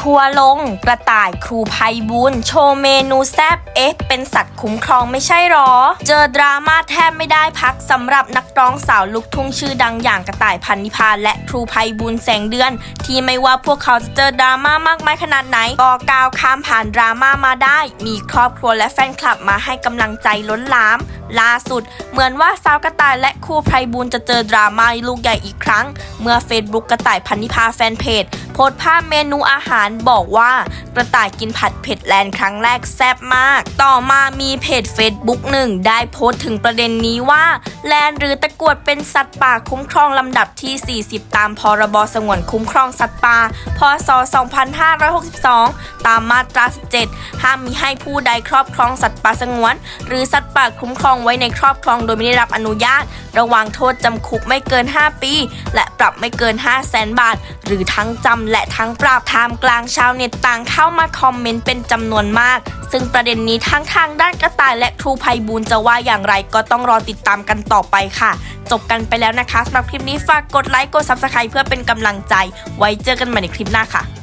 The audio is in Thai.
ทัวลงกระต่ายครูภัยบุญโชว์เมนูแซบเอ๊ะเป็นสัตว์คุ้มครองไม่ใช่หรอ เจอดราม่าแทบไม่ได้พักสำหรับนักร้องสาวลูกทุ่งชื่อดังอย่างกระต่ายพันนิพาและครูภัยบุญแสงเดือน ที่ไม่ว่าพวกเขาจะเจอดราม่ามากมายขนาดไหนก็ก้าวข้ามผ่านดราม่ามาได้ มีครอบครัวและแฟนคลับมาให้กำลังใจล้นหลาม ล่าสุด เหมือนว่าสาวกระต่ายและครูไพบุญจะเจอดราม่าลูกใหญ่อีกครั้ง เมื่อเฟซบุ๊กกระต่ายพันนิพาแฟนเพจโพสภาพเมนูอาหารบอกว่ากระต่ายกินผัดเผ็ดแลนด์ครั้งแรกแซ่บมาก ต่อมามีเพจ Facebook หนึ่งได้โพสต์ถึงประเด็นนี้ว่า แลนหรือตะกรวดเป็นสัตว์ป่าคุ้มครองลำดับที่ 40 ตามพรบสงวนคุ้มครองสัตว์ป่า พศ 2562 ตามมาตรา 17 ห้ามมีให้ผู้ใดครอบครองสัตว์ป่าสงวน หรือสัตว์ป่าคุ้มครองไว้ในครอบครองโดยไม่ได้รับอนุญาต ระวังโทษจำคุกไม่เกิน 5 ปี และปรับไม่เกิน 5 0 0แสนบาท หรือทั้งจำและทั้งปรับท่ามกลางชาวเน็ตต่างเข้ามาคอมเมนต์เป็นจำนวนมาก ซึ่งประเด็นนี้ทั้งทางด้านกระต่ายและครูภัยบูลจะว่าอย่างไรก็ต้องรอติดตามกันต่อไปค่ะ จบกันไปแล้วนะคะสำหรับคลิปนี้ฝากกดไลค์กด Subscribe เพื่อเป็นกำลังใจ ไว้เจอกันใหม่ในคลิปหน้าค่ะ